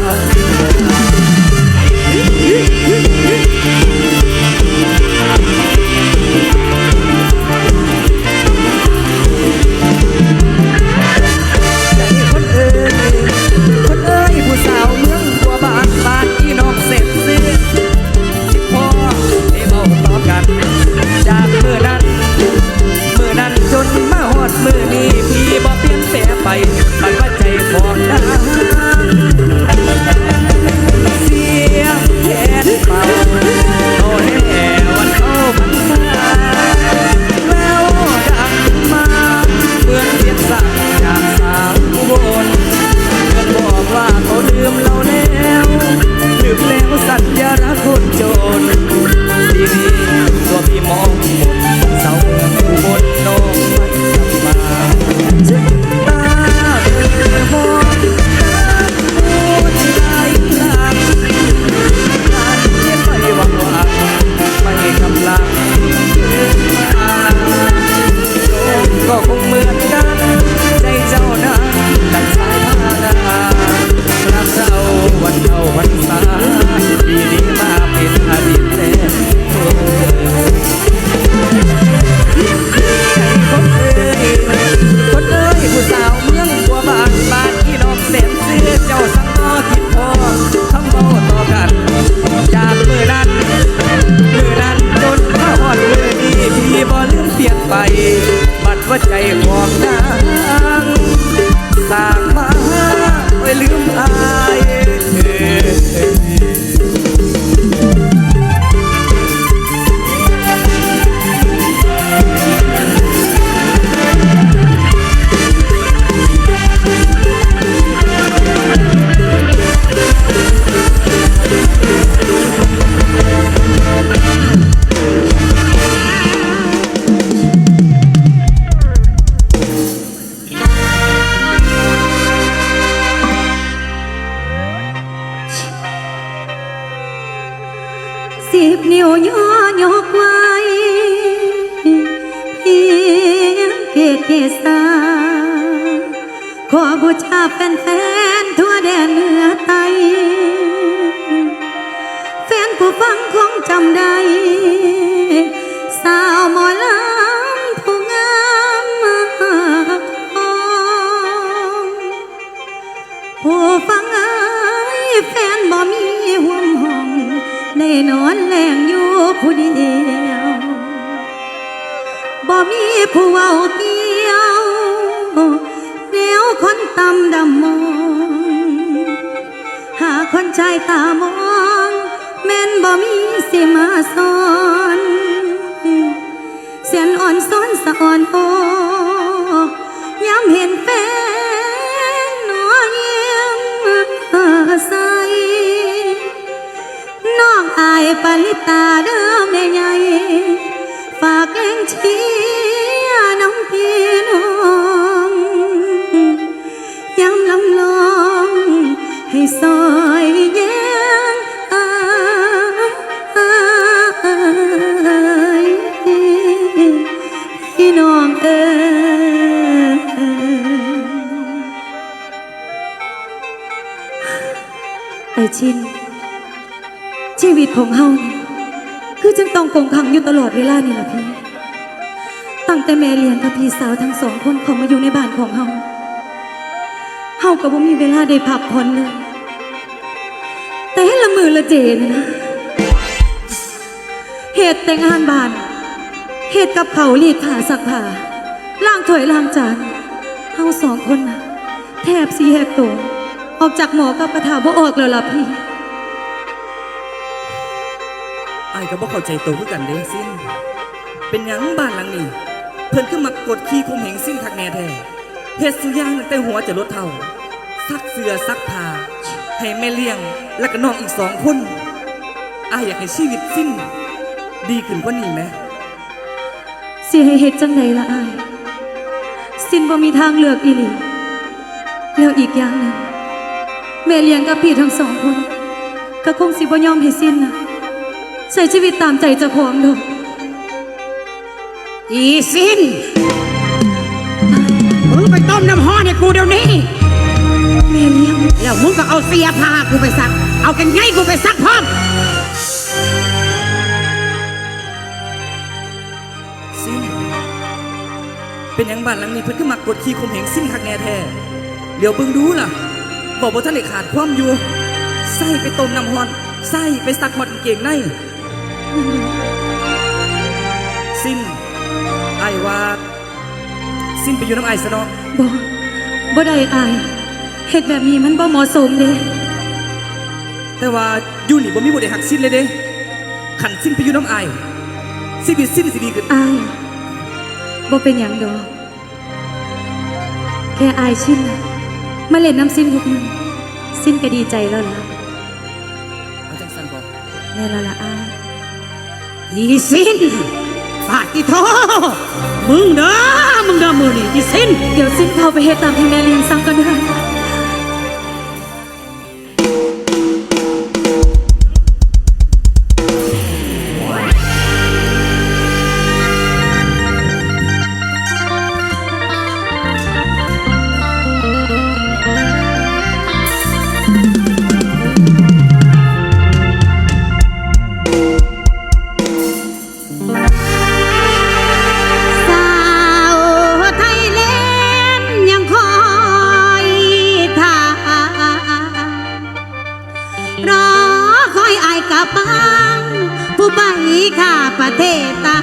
love. Walk. บนิ้วย่อยกไว้เพียงเกตเกษาขอบูชาแฟนๆทั่วแดนเหนือไทยแฟนผู้ฟังคงจำได้ ผู้เว้าเกี่ยวแนวคนตำดำมอง หาคนชายตามองแม่นบ่มีสิมาสอนเสียนอ่อนซ้อนสะอ่อนโอย้ำเห็นแฟนน้อยเยี่ยมใสนอกอายปริตาเด้อแม่ใหญ่ฝากแรงชี ชิน ชีวิตของเฮานี่คือจังต้องกงขังอยู่ตลอดเวลานี่ล่ะพี่ตั้งแต่แม่เลียนกับพี่สาวทั้งสองคนเขามาอยู่ในบ้านของเฮาเฮาก็บ่มีเวลาได้พักผ่อนเลย แต่ให้ละมือละเจนนะเหตุแต่งงานบ้านเหตุกับเขาลีดผ้าสักผ้าล่างถอยล่างจานเฮาสองคนนะแทบสีแหกตัว ออกจากหมอกับกระถาบ่ออกแล้วล่ะพี่ไอ้ายก็บ่เข้าใจตัวคือกันเด้สิ้น เป็นหยังบ้านหลังนี้ เพิ่นคือมักกดขี่ข่มเหงสิ้นคักแน่แท้เฮ็ดสุอย่างตั้งแต่หัวจะลดเท่าซักเสื้อซักผ้าให้แม่เลี้ยง และก็น้องอีกสองคนอ้ายอยากให้ชีวิตสิ้น ดีขึ้นกว่านี้ไหมสิให้เฮ็ดจังใดล่ะอาย สินบ่มีทางเลือกอีหลีแล้วอีกอย่างหนึง แม่เลี้ยงกับพี่ทั้งสองคนก็คงสิบ่ยอมให้สินน่ะใช้ชีวิตตามใจเจ้าของดอกอีสิ้น มึงไปต้มน้ำห้อนให้กูเดี๋ยวนี้ แม่เลี้ยงแล้วมึงก็เอาเสียผ้ากูไปซัก เอากันไงกูไปซักพร้อม สิ้น เป็นหยังบ้านหลังนี้เพิ่นคือมักกดขี่ข่มเหงสิ้นคักแน่แท้เดี๋ยวเบิ่งดูล่ะ บอกบ่ทันได้ขาดความอยู่ใส่ไปต้มน้ำฮ้อนใส่ไปซักหมดกางเกงในสิ้นไอ้ายว่า สิ้นไปอยู่น้ำไอ้ายซะเนาะบ่บ่ได้อายเฮ็ดแบบนี้มันบ่เหมาะสมเด้แต่ว่าอยู่นี่บ่มีบ่ได้หักสิ้นเลยเด้ขันสิ้นไปอยู่น้ำไอ้ายชีวิตสิ้นสิดีขึ้นอายบ่เป็นหยังดอกแค่อายชินน่ะ มาเล่นน้ำสิ้นทุกมื้อสิ้นก็ดีใจแล้วล่ะเอาจังสันบอกแม่ละละอายอีสิ้นฟาดที่โทมึงเด้อมึงเด้อมือนี่อีสิ้น เดี๋ยวสิ้นเข้าไปเฮ็ดตามที่แม่เลี้ยงสั่งกันเด้อ คอยอายกลับบ้านผู้ใบข้าประเทศตา